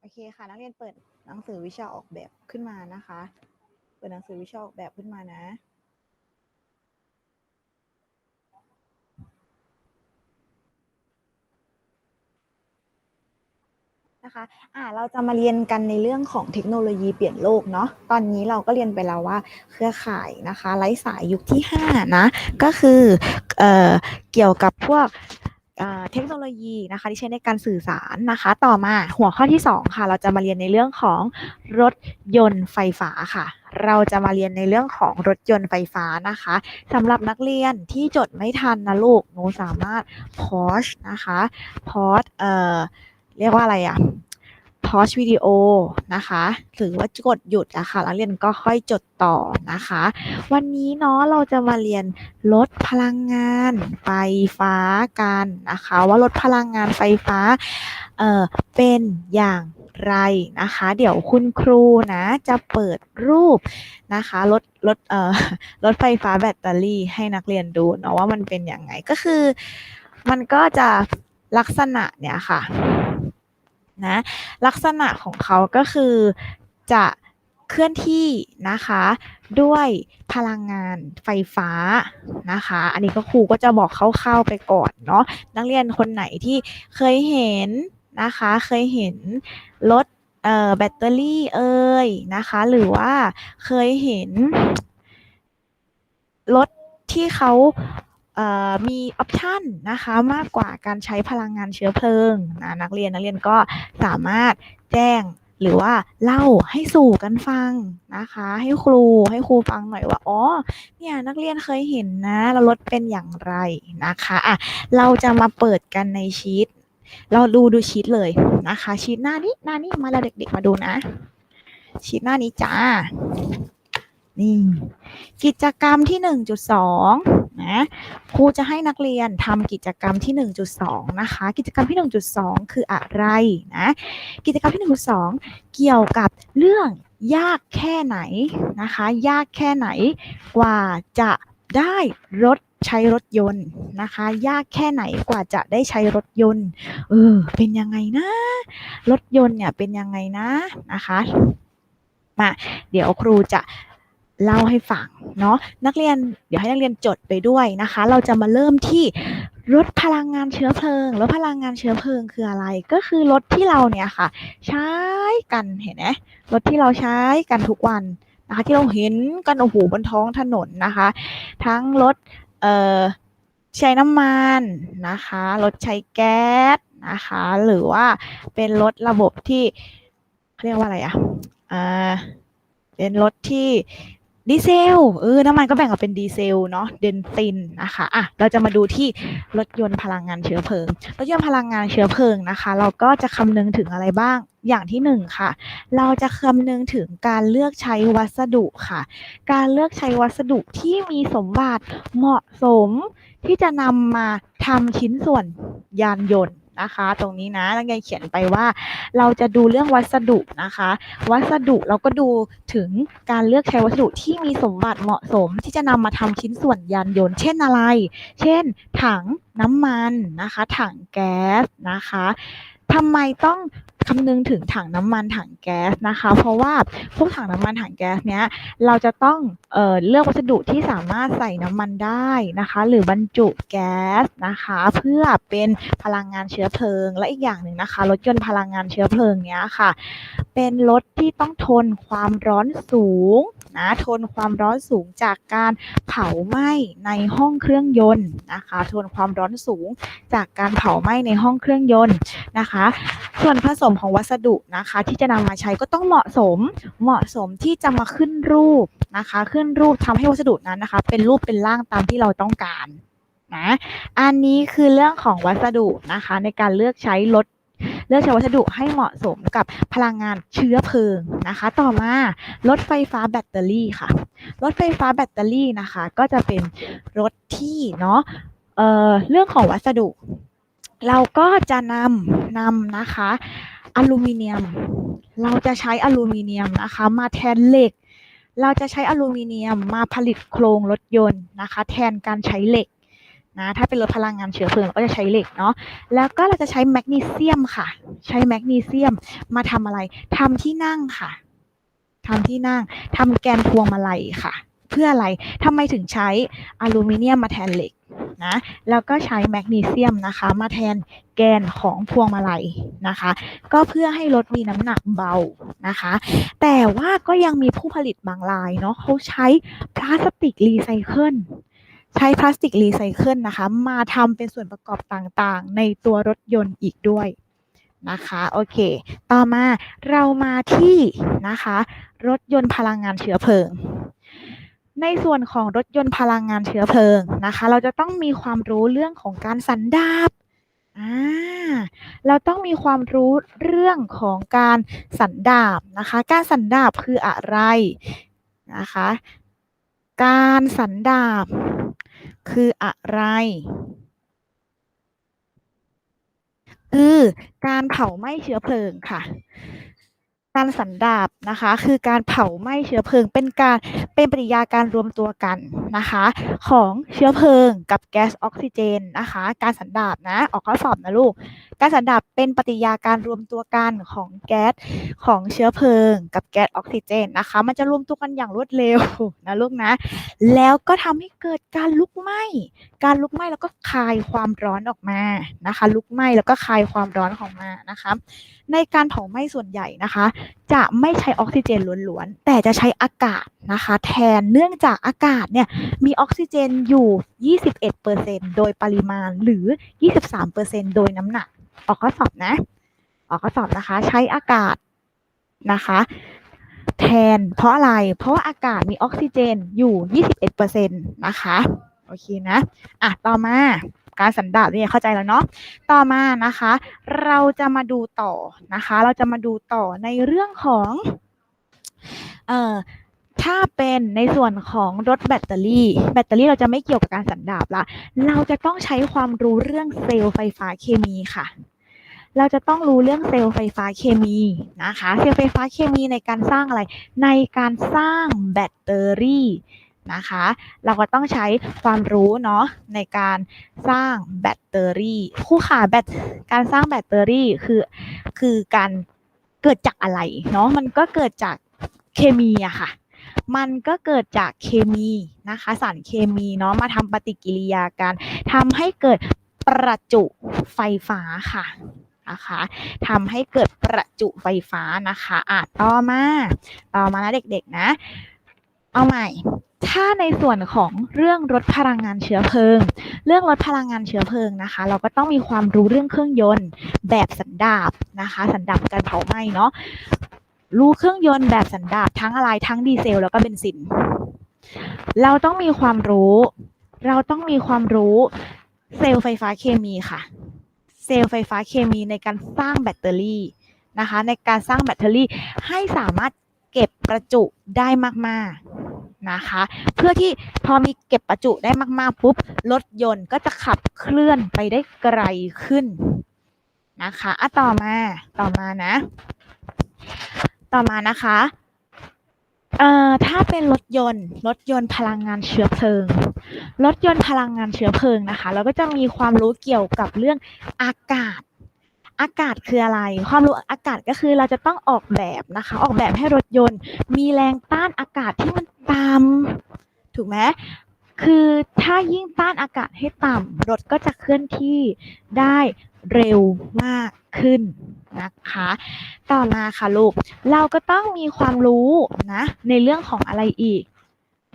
โอเคค่ะ นักเรียนเปิดหนังสือวิชาออกแบบขึ้นมานะคะ เปิดหนังสือวิชาออกแบบขึ้นมานะนะคะอ่าเราจะมาเรียนกันในเรื่องของเทคโนโลยีเปลี่ยนโลกเนาะ ตอนนี้เราก็เรียนไปแล้วว่าเครือข่ายนะคะไร้สายยุคที่ 5 นะ ก็คือเอ่อเกี่ยวกับพวก เทคโนโลยีนะคะที่ใช้ในการสื่อสารนะคะ ต่อมาหัวข้อที่ 2 ค่ะ เราจะมาเรียนในเรื่องของรถยนต์ไฟฟ้าค่ะ เราจะมาเรียนในเรื่องของรถยนต์ไฟฟ้านะคะสำหรับนักเรียนที่จดไม่ทันนะลูกหนูสามารถพอชนะคะพอชเอ่อเรียกว่าอะไรอะ พอชวิดีโอนะคะ หรือว่ากดหยุดอะค่ะแล้วเรียนก็ค่อยจดต่อนะคะ วันนี้เนาะเราจะมาเรียนลดพลังงานไฟฟ้ากันนะคะ ว่ารถพลังงานไฟฟ้าเอ่อเป็นอย่างไรนะคะ เดี๋ยวคุณครูนะจะเปิดรูปนะคะรถรถเอ่อรถไฟฟ้าแบตเตอรี่ให้นักเรียนดูเนาะว่ามันเป็นอย่างไงก็คือ มันก็จะลักษณะเนี่ยค่ะ นะลักษณะของเขาก็คือจะเคลื่อนที่นะคะด้วยพลังงานไฟฟ้านะคะ อันนี้ก็ครูก็จะบอกคร่าวๆไปก่อนเนาะนักเรียนคนไหนที่เคยเห็นนะคะเคยเห็นรถเอ่อแบตเตอรี่เอ่ยนะคะหรือว่าเคยเห็นรถที่เขา มีออปชันนะคะมากกว่าการใช้พลังงานเชื้อเพลิงนะนักเรียนนักเรียนก็สามารถแจ้งหรือว่าเล่าให้สู่กันฟังนะคะ ให้ครูให้ครูฟังหน่อยว่าอ๋อเนี่ยนักเรียนเคยเห็นนะแล้วรถเป็นอย่างไรนะคะอะเราจะมาเปิดกันในชีตเราดูดูชีตเลยนะคะ ชีตหน้านี้หน้านี้มาแล้วเด็กๆมาดูนะ ชีตหน้านี้จ้านี่กิจกรรมที่1.2นะครูจะให้นักเรียนทำกิจกรรมที่ 1.2 นะคะ กิจกรรมที่ 1.2 คืออะไรนะกิจกรรมที่ 1.2 เกี่ยวกับเรื่องยากแค่ไหนนะคะ ยากแค่ไหนกว่าจะได้รถใช้รถยนต์นะคะ ยากแค่ไหนกว่าจะได้ใช้รถยนต์เออเป็นยังไงนะ รถยนต์เนี่ยเป็นยังไงนะนะคะมาเดี๋ยวครูจะ เล่าให้ฟังเนาะนักเรียนเดี๋ยวให้นักเรียนจดไปด้วยนะคะ เราจะมาเริ่มที่รถพลังงานเชื้อเพลิงรถพลังงานเชื้อเพลิงคืออะไร ก็คือรถที่เราเนี่ยค่ะ ใช้กันเห็นไหมรถที่เราใช้กันทุกวันนะคะ ที่เราเห็นกันโอ้โหบนท้องถนนนะคะ ทั้งรถเอ่อใช้น้ำมันนะคะรถใช้แก๊สนะคะ หรือว่าเป็นรถระบบที่เรียกว่าอะไรอะอ่าเป็นรถที่ ดีเซลเออน้ำมันก็แบ่งออกเป็นดีเซลเนาะเดนซินนะคะอะเราจะมาดูที่รถยนต์พลังงานเชื้อเพลิง รถยนต์พลังงานเชื้อเพลิงนะคะ เราก็จะคำนึงถึงอะไรบ้างอย่างที่หนึ่งค่ะ เราจะคำนึงถึงการเลือกใช้วัสดุค่ะ การเลือกใช้วัสดุที่มีสมบัติเหมาะสมที่จะนำมาทำชิ้นส่วนยานยนต์ นะคะ ตรงนี้นะนักเรียนเขียนไปว่า เราจะดูเรื่องวัสดุนะคะ วัสดุเราก็ดูถึงการเลือกใช้วัสดุที่มีสมบัติเหมาะสม ที่จะนำมาทำชิ้นส่วนยานยนต์ เช่นอะไร เช่น ถังน้ำมันนะคะ ถังแก๊สนะคะ ทำไมต้องคำนึงถึงถังน้ำมันถังแก๊สนะคะ เพราะว่าพวกถังน้ำมันถังแก๊สเนี้ยเราจะต้องเอ่อเลือกวัสดุที่สามารถใส่น้ำมันได้นะคะ หรือบรรจุแก๊สนะคะ เพื่อเป็นพลังงานเชื้อเพลิง และอีกอย่างหนึ่งนะคะรถยนต์พลังงานเชื้อเพลิงเนี้ยค่ะ เป็นรถที่ต้องทนความร้อนสูง นะทนความร้อนสูงจากการเผาไหม้ในห้องเครื่องยนต์นะคะทนความร้อนสูงจากการเผาไหม้ในห้องเครื่องยนต์นะคะ ส่วนผสมของวัสดุนะคะที่จะนำมาใช้ก็ต้องเหมาะสมเหมาะสมที่จะมาขึ้นรูปนะคะขึ้นรูปทำให้วัสดุนั้นนะคะ เป็นรูปเป็นร่างตามที่เราต้องการนะอันนี้คือเรื่องของวัสดุนะคะในการเลือกใช้รถ เลือกใช้วัสดุให้เหมาะสมกับพลังงานเชื้อเพลิงนะคะ ต่อมา รถไฟฟ้าแบตเตอรี่ค่ะ รถไฟฟ้าแบตเตอรี่นะคะ ก็จะเป็นรถที่เนาะเอ่อเรื่องของวัสดุ เราก็จะนำนำนะคะอลูมิเนียม เราจะใช้อลูมิเนียมนะคะ มาแทนเหล็ก เราจะใช้อลูมิเนียมมาผลิตโครงรถยนต์นะคะ แทนการใช้เหล็ก นะถ้าเป็นรถพลังงานเชื้อเพลิงก็จะใช้เหล็กเนาะแล้วก็เราจะใช้แมกนีเซียมค่ะ ใช้แมกนีเซียมมาทำอะไรทำที่นั่งค่ะทำที่นั่งทำแกนพวงมาลัยค่ะ เพื่ออะไรทำไมถึงใช้อลูมิเนียมมาแทนเหล็กนะแล้วก็ใช้แมกนีเซียมนะคะ มาแทนแกนของพวงมาลัยนะคะ ก็เพื่อให้รถมีน้ำหนักเบานะคะ แต่ว่าก็ยังมีผู้ผลิตบางรายเนาะเขาใช้พลาสติกรีไซเคิล ใช้พลาสติกรีไซเคิลนะคะมาทำเป็นส่วนประกอบต่างๆ ในตัวรถยนต์อีกด้วยนะคะโอเค ต่อมาเรามาที่นะคะ รถยนต์พลังงานเชื้อเพลิง ในส่วนของรถยนต์พลังงานเชื้อเพลิงนะคะ เราจะต้องมีความรู้เรื่องของการสันดาบอ่าเราต้องมีความรู้เรื่องของการสันดาบนะคะ การสันดาบคืออะไรนะคะ การสันดาบ คืออะไร คือการเผาไหม้เชื้อเพลิงค่ะ การสันดาบนะคะ คือการเผาไหม้เชื้อเพลิง เป็นการเป็นปฏิกิริยาการรวมตัวกันนะคะ ของเชื้อเพลิงกับแก๊สออกซิเจนนะคะ การสันดาบนะออกข้อสอบนะลูก การสันดาบเป็นปฏิกิริยาการรวมตัวกันของแก๊สของเชื้อเพลิง กับแก๊สออกซิเจนนะคะ มันจะรวมตัวกันอย่างรวดเร็วนะลูกนะ แล้วก็ทำให้เกิดการลุกไหม้ การลุกไหม้แล้วก็คายความร้อนออกมานะคะ ลุกไหม้แล้วก็คายความร้อนออกมานะคะ ในการเผาไหม้ส่วนใหญ่นะคะ จะไม่ใช้ออกซิเจนล้วนๆแต่จะใช้อากาศนะคะ แทนเนื่องจากอากาศเนี่ยมีออกซิเจนอยู่ 21%โดยปริมาณหรือ 23%โดยน้ำหนัก ออกข้อสอบนะ ออกข้อสอบนะคะ ใช้อากาศนะคะแทนเพราะอะไร เพราะว่าอากาศมีออกซิเจนอยู่ 21%นะคะ โอเคนะอะต่อมาการสันดาปเนี่ยเข้าใจแล้วเนาะต่อมานะคะ เราจะมาดูต่อนะคะ เราจะมาดูต่อในเรื่องของเอ่อถ้าเป็นในส่วนของรถแบตเตอรี่ แบตเตอรี่เราจะไม่เกี่ยวกับการสันดาปละเราจะต้องใช้ความรู้เรื่องเซลล์ไฟฟ้าเคมีค่ะ เราจะต้องรู้เรื่องเซลล์ไฟฟ้าเคมีนะคะ เซลล์ไฟฟ้าเคมีในการสร้างอะไร ในการสร้างแบตเตอรี่ นะคะ เราก็ต้องใช้ความรู้เนาะในการสร้างแบตเตอรี่ คู่ขาแบตการสร้างแบตเตอรี่คือคือการเกิดจากอะไรเนาะมันก็เกิดจากเคมีอะค่ะ มันก็เกิดจากเคมีนะคะ สารเคมีเนาะมาทำปฏิกิริยากันทำให้เกิดประจุไฟฟ้าค่ะนะคะทำให้เกิดประจุไฟฟ้านะคะอะต่อมา ต่อมานะเด็กๆนะ เอาใหม่ ถ้าในส่วนของเรื่องรถพลังงานเชื้อเพลิง เรื่องรถพลังงานเชื้อเพลิงนะคะ เราก็ต้องมีความรู้เรื่องเครื่องยนต์ แบบสันดาปนะคะ สันดาปการเผาไหม้เนาะรู้เครื่องยนต์แบบสันดาปทั้งอะไรทั้งดีเซล แล้วก็เบนซิน เราต้องมีความรู้ เราต้องมีความรู้เซลล์ไฟฟ้าเคมีค่ะ เซลล์ไฟฟ้าเคมีในการสร้างแบตเตอรี่นะคะ ในการสร้างแบตเตอรี่ให้สามารถเก็บประจุได้มาก ๆ นะคะ เพื่อที่พอมีเก็บประจุได้มาก ๆ ปุ๊บรถยนต์ก็จะขับเคลื่อนไปได้ไกลขึ้นนะคะอะต่อมาต่อมานะ ต่อมานะคะเอ่อถ้าเป็นรถยนต์รถยนต์พลังงานเชื้อเพลิง รถยนต์พลังงานเชื้อเพลิงนะคะ เราก็จะมีความรู้เกี่ยวกับเรื่องอากาศ อากาศคืออะไร ความรู้อากาศก็คือเราจะต้องออกแบบนะคะ ออกแบบให้รถยนต์ มีแรงต้านอากาศที่มันต่ำถูกไหมคือถ้ายิ่งต้านอากาศให้ต่ำรถก็จะเคลื่อนที่ได้เร็วมากขึ้นนะคะ ต่อมาค่ะลูก เราก็ต้องมีความรู้นะในเรื่องของอะไรอีก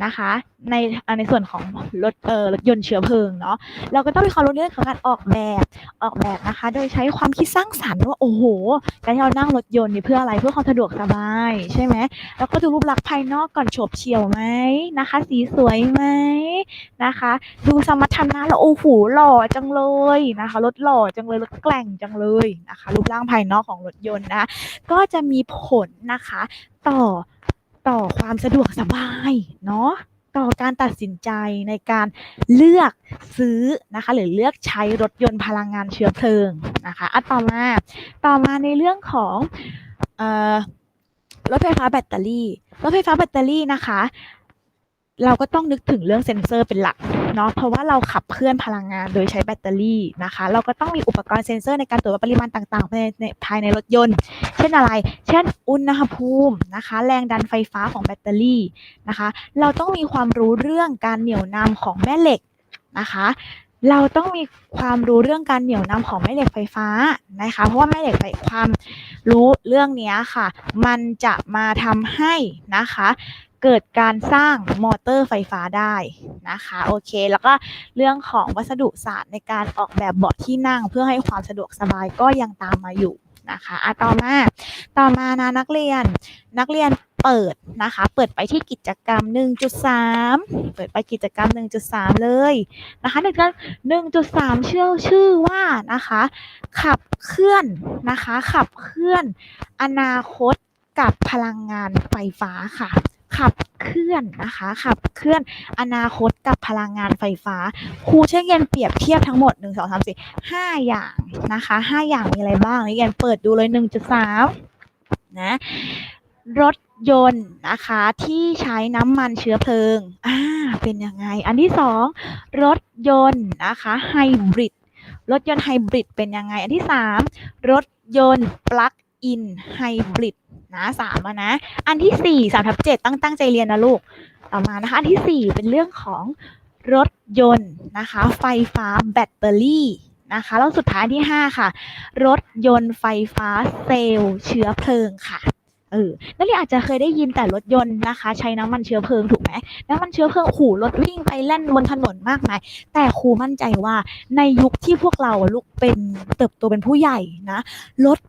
นะคะ ในในส่วนของรถเอ่อรถยนต์เชื้อเพลิงเนาะเราก็ต้องมีความรู้เรื่องของการออกแบบออกแบบนะคะ โดยใช้ความคิดสร้างสรรค์ว่าโอ้โหการที่เรานั่งรถยนต์นี่เพื่ออะไรเพื่อความสะดวกสบายใช่ไหมแล้วก็ดูรูปลักษณ์ภายนอกก่อนโฉบเฉี่ยวไหมนะคะ สีสวยไหมนะคะ ดูสมรรถนะแล้วโอ้โหหล่อจังเลยนะคะรถหล่อจังเลยรถแกล่งจังเลยนะคะ รูปร่างภายนอกของรถยนต์นะคะก็จะมีผลนะคะต่อ ต่อความสะดวกสบายเนาะต่อการตัดสินใจในการเลือกซื้อนะคะหรือเลือกใช้รถยนต์พลังงานเชื้อเพลิงนะคะอะต่อมาต่อมาในเรื่องของออรถไฟฟ้าแบตเตอรี่ รถไฟฟ้าแบตเตอรี่นะคะ เราก็ต้องนึกถึงเรื่องเซ็นเซอร์เป็นหลัก เนาะเพราะว่าเราขับเคลื่อนพลังงานโดยใช้แบตเตอรี่นะคะ เราก็ต้องมีอุปกรณ์เซ็นเซอร์ในการตรวจวัดปริมาณต่างๆภายในภายในรถยนต์ เช่นอะไร เช่น อุณหภูมินะคะ แรงดันไฟฟ้าของแบตเตอรี่นะคะ เราต้องมีความรู้เรื่องการเหนี่ยวนำของแม่เหล็กนะคะเราต้องมีความรู้เรื่องการเหนี่ยวนำของแม่เหล็กไฟฟ้านะคะ เพราะว่าแม่เหล็กไฟความรู้เรื่องนี้ค่ะ มันจะมาทำให้นะคะ เกิดการสร้างมอเตอร์ไฟฟ้าได้นะคะโอเค แล้วก็เรื่องของวัสดุศาสตร์ในการออกแบบเบาะที่นั่ง เพื่อให้ความสะดวกสบายก็ยังตามมาอยู่นะคะอะต่อมาต่อมานะนักเรียนนักเรียนเปิดนะคะ เปิดไปที่กิจกรรม 1.3 เปิดไปกิจกรรม 1.3 เลยนะคะกิจกรรม1.3ชื่อชื่อว่านะคะ ขับเคลื่อนนะคะ ขับเคลื่อนอนาคตกับพลังงานไฟฟ้าค่ะ ขับเคลื่อนนะคะ ขับเคลื่อนอนาคตกับพลังงานไฟฟ้า ครูใช้เงินเปรียบเทียบทั้งหมด 1 2 3 4 5 อย่างนะคะ 5 อย่างมีอะไรบ้างนี่เรียนเปิดดูเลย 1.3 นะ รถยนต์นะคะที่ใช้น้ำมันเชื้อเพลิง อ่า เป็นยังไง อันที่สองรถยนต์นะคะไฮบริด รถยนต์ไฮบริดเป็นยังไง อันที่สามรถยนต์ปลั๊ก อินไฮบริดนะสามนะ อันที่สี่สามทับเจ็ดตั้งตั้งใจเรียนนะลูก ต่อมานะคะ อันที่สี่เป็นเรื่องของรถยนต์นะคะ ไฟฟ้าแบตเตอรี่นะคะแล้วสุดท้ายที่ห้าค่ะ รถยนต์ไฟฟ้าเซลล์เชื้อเพลิงค่ะเออนักเรียนอาจจะเคยได้ยินแต่รถยนต์นะคะ ใช้น้ำมันเชื้อเพลิงถูกไหมน้ำมันเชื้อเพลิงโอ้โหูรถวิ่งไปแล่นบนถนนมากมาย แต่ครูมั่นใจว่าในยุคที่พวกเราลูกเป็นเติบโตเป็นผู้ใหญ่นะรถ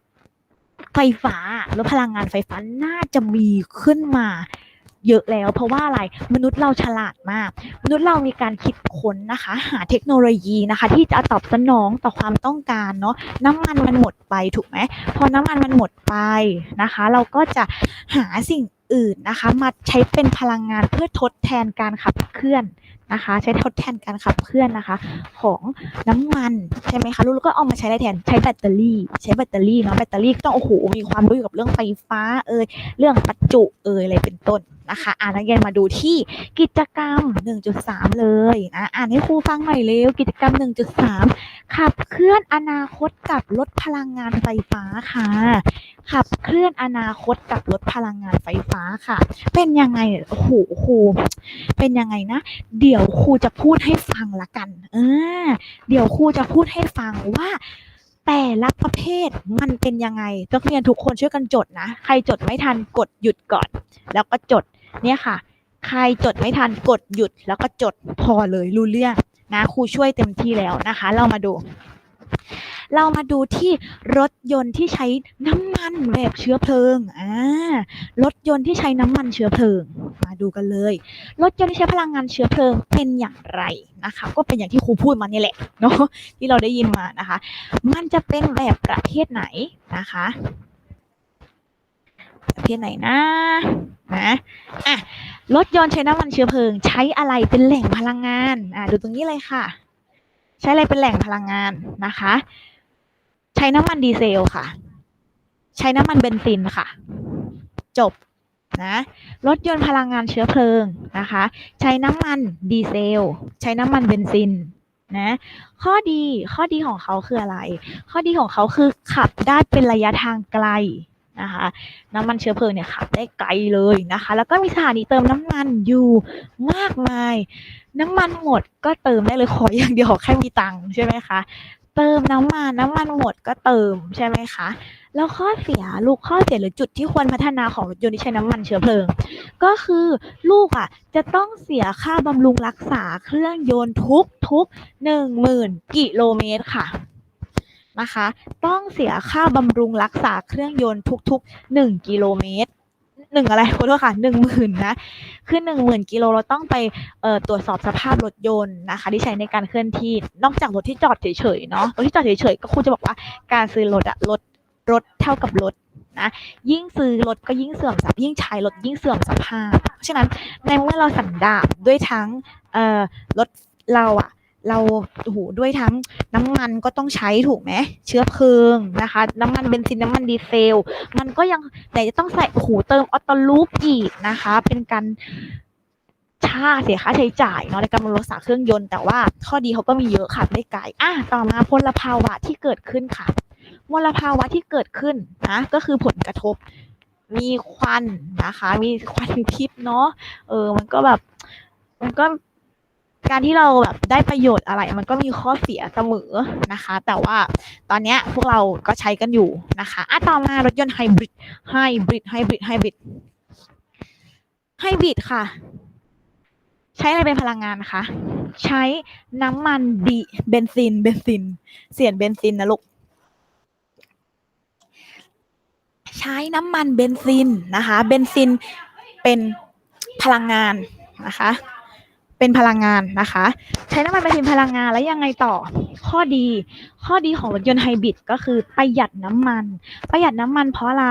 ไฟฟ้าแล้วพลังงานไฟฟ้าน่าจะมีขึ้นมาเยอะแล้ว เพราะว่าอะไรมนุษย์เราฉลาดมาก มนุษย์เรามีการคิดค้นนะคะ หาเทคโนโลยีนะคะ ที่จะตอบสนองต่อความต้องการเนาะน้ำมันมันหมดไปถูกไหมพอน้ำมันมันหมดไปนะคะ เราก็จะหาสิ่ง อื่นนะคะ มาใช้เป็นพลังงานเพื่อทดแทนการขับเคลื่อนนะคะ ใช้ทดแทนการขับเคลื่อนนะคะ ของน้ำมันใช่ไหมคะลูกแล้วก็เอามาใช้ได้แทนใช้แบตเตอรี่ ใช้แบตเตอรี่เนาะแบตเตอรี่ก็ต้องโอ้โหมีความรู้เกี่ยวกับเรื่องไฟฟ้าเอ่ยเรื่องประจุเอ่ยอะไรเป็นต้น นะคะอ่านักเรียนมาดูที่กิจกรรม 1.3 เลยนะอ่านให้ครูฟังหน่อยเร็วกิจกรรม 1.3 ขับเคลื่อนอนาคตกับลดพลังงานไฟฟ้าค่ะ ขับเคลื่อนอนาคตกับลดพลังงานไฟฟ้าค่ะ เป็นยังไงโอ้โหครูเป็นยังไงนะ เดี๋ยวครูจะพูดให้ฟังละกันเออเดี๋ยวครูจะพูดให้ฟังว่าแต่ละประเภทมันเป็นยังไงนักเรียนทุกคนช่วยกันจดนะ ใครจดไม่ทันกดหยุดก่อน แล้วก็จด เนี่ยค่ะ ใครจดไม่ทันกดหยุดแล้วก็จดพอเลยรู้เรื่องนะครูช่วยเต็มที่แล้วนะคะ เรามาดู เรามาดูที่รถยนต์ที่ใช้น้ำมันแบบเชื้อเพลิงอ่ารถยนต์ที่ใช้น้ำมันเชื้อเพลิง มาดูกันเลย รถยนต์ที่ใช้พลังงานเชื้อเพลิงเป็นอย่างไรนะคะ ก็เป็นอย่างที่ครูพูดมานี่แหละเนาะที่เราได้ยินมานะคะ มันจะเป็นแบบประเภทไหนนะคะ ประเภทไหนนะ นะอะรถยนต์ใช้น้ำมันเชื้อเพลิง ใช้อะไรเป็นแหล่งพลังงานอะดูตรงนี้เลยค่ะ ใช้อะไรเป็นแหล่งพลังงานนะคะ ใช้น้ำมันดีเซลค่ะ ใช้น้ำมันเบนซินค่ะ จบนะรถยนต์พลังงานเชื้อเพลิงนะคะ ใช้น้ำมันดีเซล ใช้น้ำมันเบนซินนะข้อดีข้อดีของเขาคืออะไร ข้อดีของเขาคือขับได้เป็นระยะทางไกล นะคะน้ำมันเชื้อเพลิงเนี่ยขับได้ไกลเลยนะคะ แล้วก็มีสถานีเติมน้ำมันอยู่มากมาย น้ำมันหมดก็เติมได้เลยขออย่างเดียวแค่มีตังค์ใช่ไหมคะเติมน้ำมันน้ำมันหมดก็เติมใช่ไหมคะแล้วข้อเสียลูกข้อเสียหรือจุดที่ควรพัฒนาของรถยนต์ที่ใช้น้ำมันเชื้อเพลิง ก็คือลูกอะจะต้องเสียค่าบำรุงรักษาเครื่องยนต์ทุกทุกหนึ่งหมื่นกิโลเมตรค่ะ นะคะ ต้องเสียค่าบำรุงรักษาเครื่องยนต์ทุกๆหนึ่งกิโลเมตรหนึ่งอะไรขอโทษค่ะหนึ่งหมื่นนะคือหนึ่งหมื่นกิโลเราต้องไปเตรวจสอบสภาพรถยนต์นะคะ ที่ใช้ในการเคลื่อนที่นอกจากรถที่จอดเฉยๆเนาะรถที่จอดเฉยๆก็ครูจะบอกว่าการซื้อรถอะรถรถเท่ากับรถนะยิ่งซื้อรถก็ยิ่งเสื่อมสภาพยิ่งใช้รถยิ่งเสื่อมสภาพเพราะฉะนั้นในเมื่อเราสันดาปด้วยทั้งรถเราอะ เราโอ้โหด้วยทั้งน้ำมันก็ต้องใช้ถูกไหมเชื้อเพลิงนะคะ น้ำมันเบนซินน้ำมันดีเซล มันก็ยังแต่จะต้องใส่โอ้โหเติมออโตลูปอีกนะคะ เป็นการใช้ค่าเสียค่าใช้จ่ายเนาะในการบำรุงรักษาเครื่องยนต์แต่ว่าข้อดีเขาก็มีเยอะค่ะไม่ไกลอะต่อมาพลภาวะที่เกิดขึ้นค่ะมลภาวะที่เกิดขึ้นนะก็คือผลกระทบมีควันนะคะ มีควันพิษเนาะเออมันก็แบบมันก็ การที่เราแบบได้ประโยชน์อะไร มันก็มีข้อเสียเสมอนะคะ แต่ว่าตอนนี้พวกเราก็ใช้กันอยู่นะคะอะต่อมารถยนต์ไฮบริดไฮบริดไฮบริดไฮบริดไฮบริดค่ะ ใช้อะไรเป็นพลังงานคะ ใช้น้ำมันดีเบนซินเบนซิน เสียนเบนซินนะลูกใช้น้ำมันเบนซินนะคะ เบนซินเป็นพลังงานนะคะ เป็นพลังงานนะคะ ใช้น้ำมันเบนซินพลังงานแล้วยังไงต่อข้อดี ข้อดีของรถยนต์ไฮบริดก็คือประหยัดน้ำมัน ประหยัดน้ำมันเพราะอะไร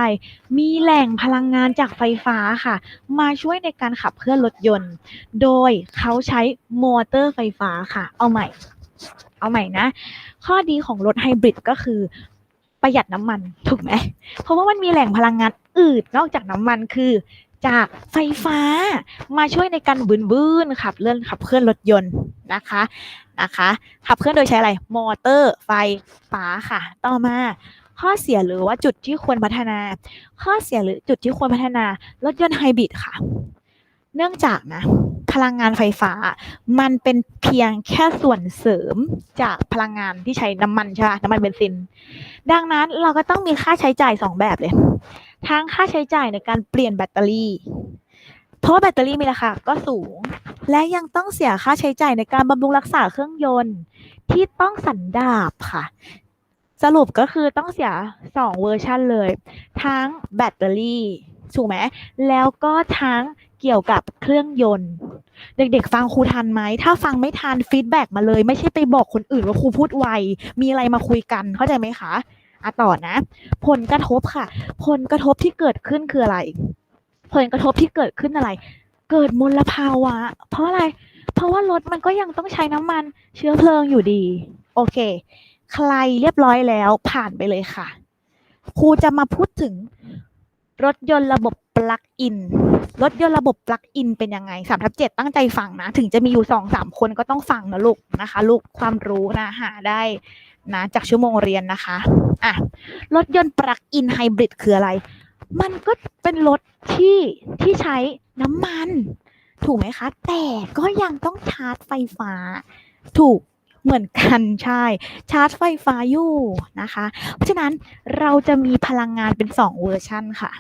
มีแหล่งพลังงานจากไฟฟ้าค่ะ มาช่วยในการขับเคลื่อนรถยนต์ โดยเขาใช้มอเตอร์ไฟฟ้าค่ะ เอาใหม่ เอาใหม่นะ ข้อดีของรถไฮบริดก็คือประหยัดน้ำมันถูกไหมเพราะว่ามันมีแหล่งพลังงานอื่นนอกจากน้ำมันคือ จากไฟฟ้ามาช่วยในการบืนบืนขับเลื่อนขับเคลื่อนรถยนต์นะคะนะคะขับเคลื่อนโดยใช้อะไรมอเตอร์ไฟฟ้าค่ะ ต่อมาข้อเสียหรือว่าจุดที่ควรพัฒนา ข้อเสียหรือจุดที่ควรพัฒนารถยนต์ไฮบริดค่ะ เนื่องจากนะพลังงานไฟฟ้า มันเป็นเพียงแค่ส่วนเสริมจากพลังงานที่ใช้น้ำมันใช่ไหมน้ำมันเบนซิน ดังนั้นเราก็ต้องมีค่าใช้จ่ายสองแบบเลย ทั้งค่าใช้จ่ายในการเปลี่ยนแบตเตอรี่ เพราะว่าแบตเตอรี่มีราคาก็สูง และยังต้องเสียค่าใช้จ่ายในการบำรุงรักษาเครื่องยนต์ ที่ต้องสันดาบค่ะ สรุปก็คือต้องเสียสองเวอร์ชันเลย ทั้งแบตเตอรี่ถูกไหมแล้วก็ทั้งเกี่ยวกับเครื่องยนต์ เด็กๆ ฟังครูทันไหม ถ้าฟังไม่ทันฟีดแบ็กมาเลย ไม่ใช่ไปบอกคนอื่นว่าครูพูดไว มีอะไรมาคุยกันเข้าใจไหมคะ อะต่อนะ ผลกระทบค่ะ ผลกระทบที่เกิดขึ้นคืออะไร ผลกระทบที่เกิดขึ้นอะไร เกิดมลภาวะ เพราะอะไร เพราะว่ารถมันก็ยังต้องใช้น้ำมันเชื้อเพลิงอยู่ดี โอเค ใครเรียบร้อยแล้วผ่านไปเลยค่ะ ครูจะมาพูดถึงรถยนต์ระบบปลั๊กอิน รถยนต์ระบบปลั๊กอินเป็นยังไงสามทับเจ็ดตั้งใจฟังนะ ถึงจะมีอยู่สองสามคนก็ต้องฟังนะลูกนะคะ ลูกความรู้นะหาได้ นะจากชั่วโมงเรียนนะคะอะรถยนต์ปลั๊กอินไฮบริดคืออะไร มันก็เป็นรถที่ที่ใช้น้ำมัน ถูกไหมคะ แต่ก็ยังต้องชาร์จไฟฟ้า ถูกเหมือนกันใช่ ชาร์จไฟฟ้าอยู่นะคะ เพราะฉะนั้นเราจะมีพลังงานเป็น 2 เวอร์ชันค่ะ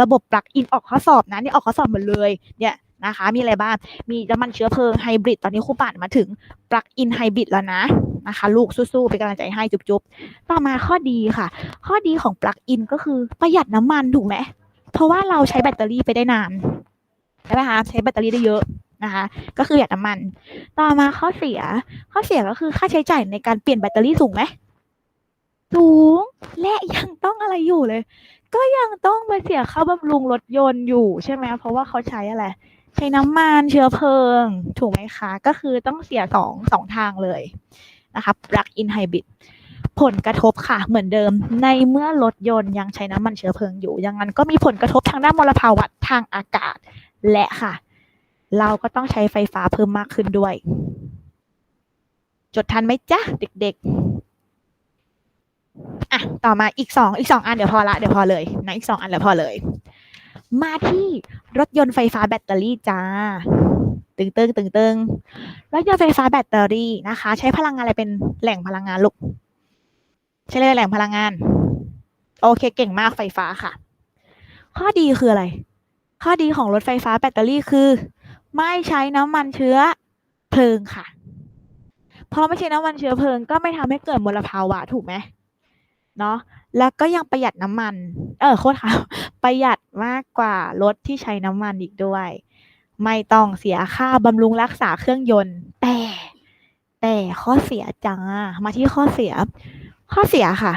ระบบปลั๊กอินออกข้อสอบนะนี่ออกข้อสอบหมดเลยเนี่ย นะคะ มีอะไรบ้าง มีน้ำมันเชื้อเพลิงไฮบริด ตอนนี้ครูป่านมาถึงปลั๊กอินไฮบริดแล้วนะนะคะ ลูกสู้ๆเป็นกำลังใจให้จุ๊บๆ ต่อมาข้อดีค่ะ ข้อดีของปลั๊กอินก็คือประหยัดน้ำมันถูกไหม เพราะว่าเราใช้แบตเตอรี่ไปได้นานใช่ไหมคะ ใช้แบตเตอรี่ได้เยอะนะคะก็คือประหยัดน้ำมัน ต่อมาข้อเสีย ข้อเสียก็คือค่าใช้จ่ายในการเปลี่ยนแบตเตอรี่สูงไหมสูงและยังต้องอะไรอยู่เลย ก็ยังต้องไปเสียค่าบำรุงรถยนต์อยู่ใช่ไหมเพราะว่าเขาใช้อะไร ใช้น้ำมันเชื้อเพลิง ถูกไหมคะ ก็คือต้องเสียสองสองทางเลยนะคะ plug in hybrid ผลกระทบค่ะเหมือนเดิม ในเมื่อรถยนต์ยังใช้น้ำมันเชื้อเพลิงอยู่ย่างนั้นก็มีผลกระทบทางด้านมลภาวะทางอากาศ และค่ะ เราก็ต้องใช้ไฟฟ้าเพิ่มมากขึ้นด้วย จดทันไหมจ๊ะเด็กๆอะต่อมาอีกสองอีกสองอันเดี๋ยวพอละเดี๋ยวพอเลยนะอีกสองอันเดี๋ยวพอเลย มาที่รถยนต์ไฟฟ้าแบตเตอรี่จ้า ตึงตึงตึงตึงรถยนต์ไฟฟ้าแบตเตอรี่นะคะ ใช้พลังงานอะไรเป็นแหล่งพลังงานลูกใช่เลยแหล่งพลังงาน โอเคเก่งมากไฟฟ้าค่ะ ข้อดีคืออะไร ข้อดีของรถไฟฟ้าแบตเตอรี่คือ ไม่ใช้น้ำมันเชื้อเพลิงค่ะเพราะไม่ใช้น้ำมันเชื้อเพลิงก็ไม่ทำให้เกิดมลภาวะถูกไหมเนาะแล้วก็ยังประหยัดน้ำมัน เออโคตรค่ะประหยัด มากกว่ารถที่ใช้น้ำมันอีกด้วย ไม่ต้องเสียค่าบำรุงรักษาเครื่องยนต์ แต่ แต่ข้อเสียจ้ามาที่ข้อเสีย ข้อเสียค่ะ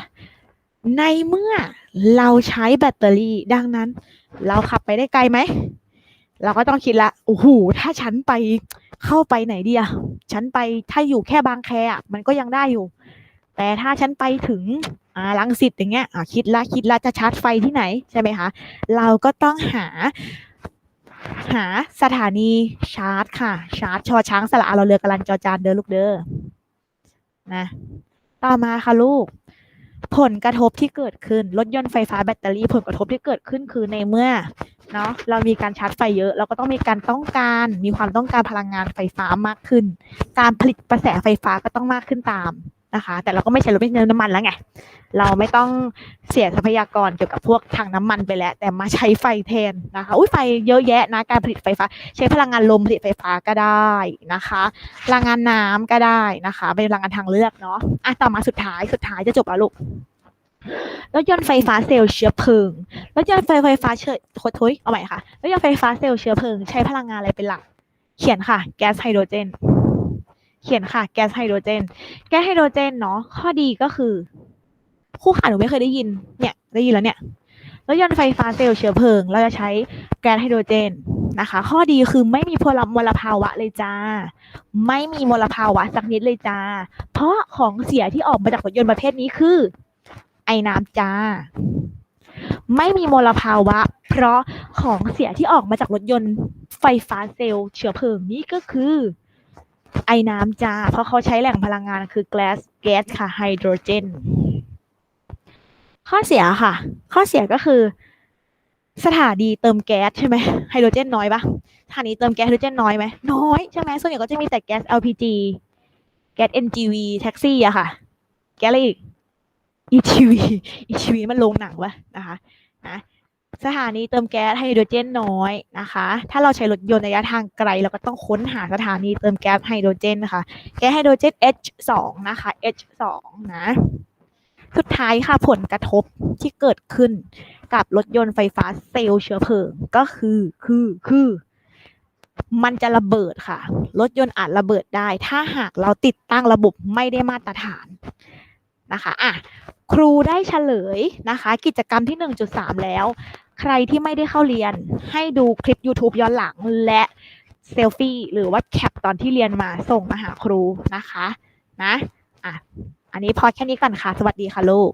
ในเมื่อเราใช้แบตเตอรี่ดังนั้น เราขับไปได้ไกลไหม เราก็ต้องคิดละโอ้โหถ้าฉันไปเข้าไปไหนดีอะฉันไปถ้าอยู่แค่บางแคอะมันก็ยังได้อยู่ แต่ถ้าฉันไปถึงอ่าลังสิตอย่างเงี้ยอ่าคิดละคิดละจะชาร์จไฟที่ไหนใช่ไหมคะเราก็ต้องหาหาสถานีชาร์จค่ะ ชาร์จชอช้างสระเราเรือกำลังจอจานเด้อลูกเด้อนะต่อมาค่ะลูก ผลกระทบที่เกิดขึ้นรถยนต์ไฟฟ้าแบตเตอรี่ผลกระทบที่เกิดขึ้นคือในเมื่อเนาะเรามีการชาร์จไฟเยอะ เราก็ต้องมีการต้องการมีความต้องการพลังงานไฟฟ้ามากขึ้น การผลิตกระแสไฟฟ้าก็ต้องมากขึ้นตาม นะคะ แต่เราก็ไม่ใช้รถไม่ใช้น้ำมันแล้วไงเราไม่ต้องเสียทรัพยากรเกี่ยวกับพวกทางน้ำมันไปแล้ว แต่มาใช้ไฟแทนนะคะอุ้ยไฟเยอะแยะนะการผลิตไฟฟ้า ใช้พลังงานลมผลิตไฟฟ้าก็ได้นะคะ พลังงานน้ำก็ได้นะคะ เป็นพลังงานทางเลือกเนาะอะต่อมาสุดท้ายสุดท้ายจะจบแล้วลูกรถยนต์ไฟฟ้าเซลล์เชื้อเพลิงรถยนต์ไฟไฟฟ้าเชื้อทุยเอาใหม่ค่ะรถยนต์ไฟฟ้าเซลล์เชื้อเพลิง ใช้พลังงานอะไรเป็นหลัก เขียนค่ะ แก๊สไฮโดรเจน เขียนค่ะ แก๊สไฮโดรเจน แก๊สไฮโดรเจนเนาะ ข้อดีก็คือ คู่ขาหนูไม่เคยได้ยิน เนี่ย ได้ยินแล้วเนี่ย รถยนต์ไฟฟ้าเซลล์เชื้อเพลิง เราจะใช้แก๊สไฮโดรเจนนะคะ ข้อดีคือไม่มีพลมลภาวะเลยจ้า ไม่มีมลภาวะสักนิดเลยจ้า เพราะของเสียที่ออกมาจากรถยนต์ประเภทนี้คือ ไอ้น้ำจ้า ไม่มีมลภาวะ เพราะของเสียที่ออกมาจากรถยนต์ไฟฟ้าเซลล์เชื้อเพลิงนี่ก็คือ ไอ้น้ำจ้า เพราะเขาใช้แหล่งพลังงานคือแก๊สแก๊สค่ะไฮโดรเจน ข้อเสียค่ะ ข้อเสียก็คือ สถานีเติมแก๊สใช่ไหมไฮโดรเจนน้อยปะสถานีเติมแก๊สไฮโดรเจนน้อยไหมน้อยใช่ไหมส่วนใหญ่ก็จะมีแต่แก๊ส LPG แก๊ส NGV แท็กซี่อะค่ะ แก๊สอะไรอีก ETV ETV มันลงหนังวะนะคะนะ สถานีเติมแก๊สไฮโดรเจนน้อยนะคะ ถ้าเราใช้รถยนต์ระยะทางไกล เราก็ต้องค้นหาสถานีเติมแก๊สไฮโดรเจนนะคะ แก๊สไฮโดรเจน H2 นะคะ H2 นะ สุดท้ายค่ะผลกระทบที่เกิดขึ้นกับรถยนต์ไฟฟ้าเซลล์เชื้อเพลิงก็คือคือคือมันจะระเบิดค่ะ รถยนต์อาจระเบิดได้ ถ้าหากเราติดตั้งระบบไม่ได้มาตรฐาน นะคะอะครูได้เฉลยนะคะ กิจกรรมที่ 1.3 แล้ว ใครที่ไม่ได้เข้าเรียนให้ดูคลิป YouTube ย้อนหลังและเซลฟี่หรือว่าแคปตอนที่เรียนมาส่งมาหาครูนะคะนะอะอันนี้พอแค่นี้ก่อนค่ะ สวัสดีค่ะลูก